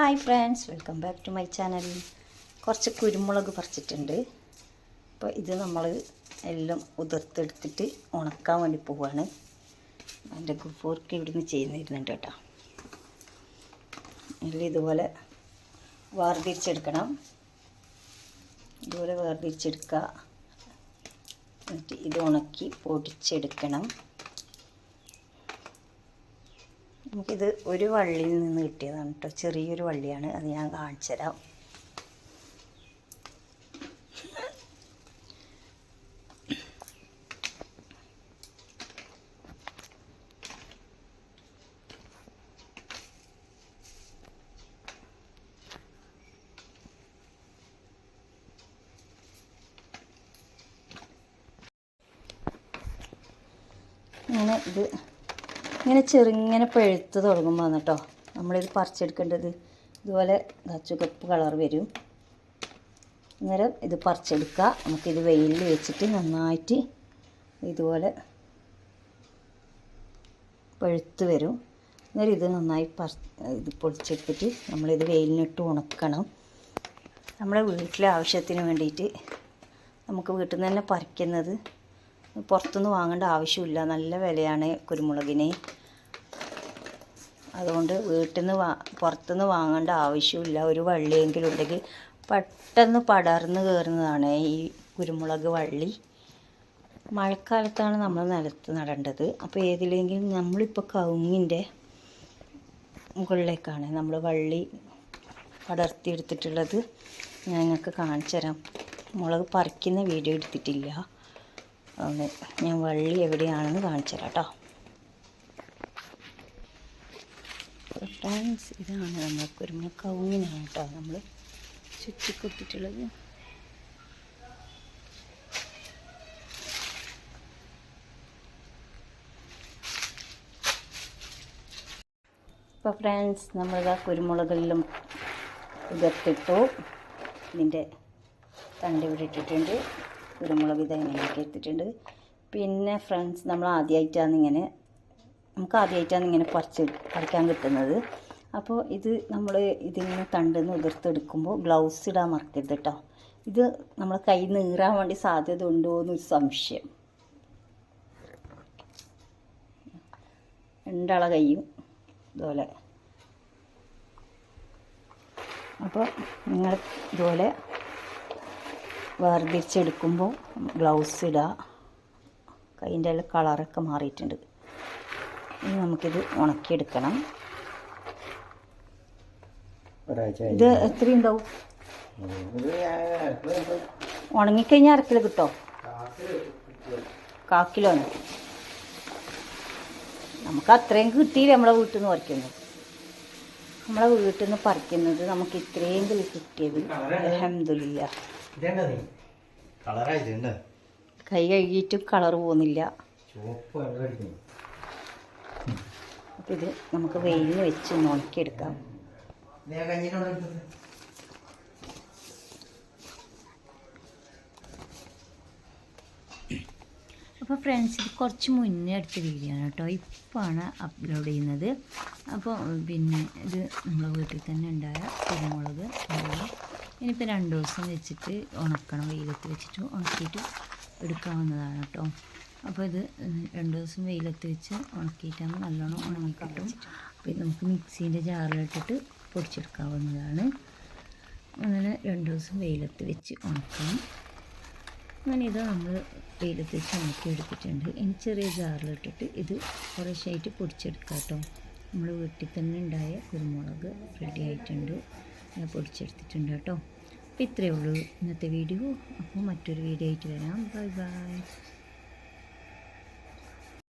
Hi friends welcome back to my channel. കുറച്ച് കുരുമുളക് പറിച്ചിട്ടുണ്ട്. അപ്പോൾ ഇത് നമ്മൾ എല്ലാം ഉതിർത്തെടുത്തിട്ട് ഉണക്കാൻ വേണ്ടി പോവുകയാണ് എന്റെ ഗുഫോർക്ക് ഇവിടുന്ന് ചെയ്യുന്നിരുന്നുണ്ട് കേട്ടോ. എല്ലാം ഇതുപോലെ വേർതിരിച്ചെടുക്കണം. ഇതുപോലെ വേർതിരിച്ചെടുക്കുക. എന്നിട്ട് ഇത് ഉണക്കി പൊടിച്ചെടുക്കണം. നമുക്കിത് ഒരു വള്ളിയിൽ നിന്ന് കിട്ടിയതാണ് കേട്ടോ ചെറിയൊരു വള്ളിയാണ്. അത് ഞാൻ കാണിച്ചു തരാം ഇത് ഇങ്ങനെ ചെറുങ്ങനെ പഴുത്ത് തുടങ്ങുമ്പോൾ കേട്ടോ നമ്മളിത് പറിച്ചെടുക്കേണ്ടത്. ഇതുപോലെ ചുവപ്പ് കളർ വരും. അന്നേരം ഇത് പറിച്ചെടുക്കുക നമുക്കിത് വെയിലിൽ വെച്ചിട്ട് നന്നായിട്ട് ഇതുപോലെ പഴുത്ത് വരും. അന്നേരം ഇത് നന്നായി പറി ഇത് പൊടിച്ചെടുത്തിട്ട് നമ്മളിത് വെയിലിനിട്ട് ഉണക്കണം. നമ്മുടെ വീട്ടിലെ ആവശ്യത്തിന് വേണ്ടിയിട്ട് നമുക്ക് വീട്ടിൽ നിന്ന് തന്നെ പറിക്കുന്നത്. പുറത്തുനിന്ന് വാങ്ങേണ്ട ആവശ്യമില്ല. നല്ല വിലയാണ് കുരുമുളകിന്. അതുകൊണ്ട് വീട്ടിൽ നിന്ന് വാ പുറത്തുനിന്ന് വാങ്ങേണ്ട ആവശ്യമില്ല. ഒരു വള്ളിയെങ്കിലും ഉണ്ടെങ്കിൽ പെട്ടെന്ന് പടർന്ന് കയറുന്നതാണ് ഈ കുരുമുളക് വള്ളി. മഴക്കാലത്താണ് നമ്മൾ നിലത്ത് നടേണ്ടത്. അപ്പോൾ ഏതിലെങ്കിലും നമ്മളിപ്പോൾ കവുങ്ങിന്റെ മുകളിലേക്കാണ് നമ്മൾ വള്ളി പടർത്തിയെടുത്തിട്ടുള്ളത്. ഞാൻ നിങ്ങൾക്ക് കാണിച്ചു തരാം. മുളക് പറിക്കുന്ന വീഡിയോ എടുത്തിട്ടില്ല. അതുകൊണ്ട് ഞാൻ വള്ളി എവിടെയാണെന്ന് കാണിച്ചു തരാം കേട്ടോ ഫ്രണ്ട്സ് ഇതാണ് നമ്മൾ കുരുമുളക് കവുങ്ങിനാണ് കേട്ടോ നമ്മൾ ചുറ്റിക്കൊത്തിട്ടുള്ളത് ഇപ്പോൾ ഫ്രണ്ട്സ് നമ്മൾ ആ കുരുമുളകളിലും ഉതിർത്തിട്ടു ഇതിന്റെ തണ്ട് ഇവിടെ ഇട്ടിട്ടുണ്ട്. കുരുമുളക് ഇതായി എത്തിയിട്ടുണ്ട്. പിന്നെ ഫ്രണ്ട്സ് നമ്മൾ ആദ്യമായിട്ടാണ് ഇങ്ങനെ നമുക്ക് ആദ്യമായിട്ടാണ് ഇങ്ങനെ പറിച്ച് പറിക്കാൻ കിട്ടുന്നത്. അപ്പോൾ ഇത് നമ്മൾ ഇതിങ്ങനെ തണ്ടെന്ന് ഉതിർത്തെടുക്കുമ്പോൾ ഗ്ലൗസ് ഇടാൻ മറക്കരുത് കേട്ടോ ഇത് നമ്മൾ കൈ നീറാൻ വേണ്ടി സാധ്യത ഉണ്ടോ എന്നൊരു സംശയം. രണ്ടാളെ കൈയും ഇതുപോലെ. അപ്പോൾ നിങ്ങൾ ഇതുപോലെ വേർതിരിച്ചെടുക്കുമ്പോൾ ഗ്ലൗസ് ഇടുക കൈന്റെ കളറൊക്കെ മാറിയിട്ടുണ്ട്. ഇനി നമുക്കിത് ഉണക്കിയെടുക്കണം. ഇത് എത്രയുണ്ടാവും ഉണങ്ങിക്കഴിഞ്ഞാൽ അരക്കിലോ കിട്ടോ? കാക്കിലോണ് നമുക്ക് അത്രയും കിട്ടിയില്ല നമ്മളെ വീട്ടിൽ നിന്ന് പറിക്കുന്നത്? നമ്മളെ വീട്ടിൽ നിന്ന് പറിക്കുന്നത് നമുക്ക് ഇത്രയും കിട്ടിയത് അലഹമില്ല കൈ കഴുകിയിട്ടും കളർ പോകുന്നില്ല അപ്പോൾ ഇത് നമുക്ക് വെയിൽ വെച്ച് നോക്കിയെടുക്കാം. അപ്പോൾ ഫ്രണ്ട്സ് ഇത് കുറച്ച് മുന്നേ എടുത്ത വീഡിയോ ആണ് കേട്ടോ. ഇപ്പോഴാണ് അപ്ലോഡ് ചെയ്യുന്നത്. അപ്പോൾ പിന്നെ ഇത് നമ്മളെ വീട്ടിൽ തന്നെ ഉണ്ടായ കുരുമുളക് മുളക് ഇനിയിപ്പോൾ രണ്ട് ദിവസം വെച്ചിട്ട് ഉണക്കണം. വെയിലത്ത് വെച്ചിട്ട് ഉണക്കിയിട്ട് എടുക്കാവുന്നതാണ് കേട്ടോ. അപ്പോൾ ഇത് രണ്ട് ദിവസം വെയിലത്ത് വെച്ച് ഉണക്കിയിട്ടാകുമ്പോൾ നല്ലോണം ഉണങ്ങി കിട്ടും അപ്പോൾ നമുക്ക് മിക്സീന്റെ ജാറിലിട്ടിട്ട് പൊടിച്ചെടുക്കാവുന്നതാണ്. അങ്ങനെ രണ്ട് ദിവസം വെയിലത്ത് വെച്ച് ഉണക്കണം. അങ്ങനെ ഇത് നമ്മൾ വെയിലത്ത് വെച്ച് ഉണക്കി എടുത്തിട്ടുണ്ട്. ഇനി ചെറിയ ജാറിലിട്ടിട്ട് ഇത് കുറേശ്ശായിട്ട് പൊടിച്ചെടുക്കാം കേട്ടോ. നമ്മൾ വീട്ടിൽ തന്നെ ഉണ്ടായ കുരുമുളക് റെഡി ആയിട്ടുണ്ട്. പൊടിച്ചെടുത്തിട്ടുണ്ട് കേട്ടോ. അപ്പോൾ ഇത്രയേ ഉള്ളൂ ഇന്നത്തെ വീഡിയോ അപ്പോൾ മറ്റൊരു വീഡിയോ ആയിട്ട് വരാം. Bye bye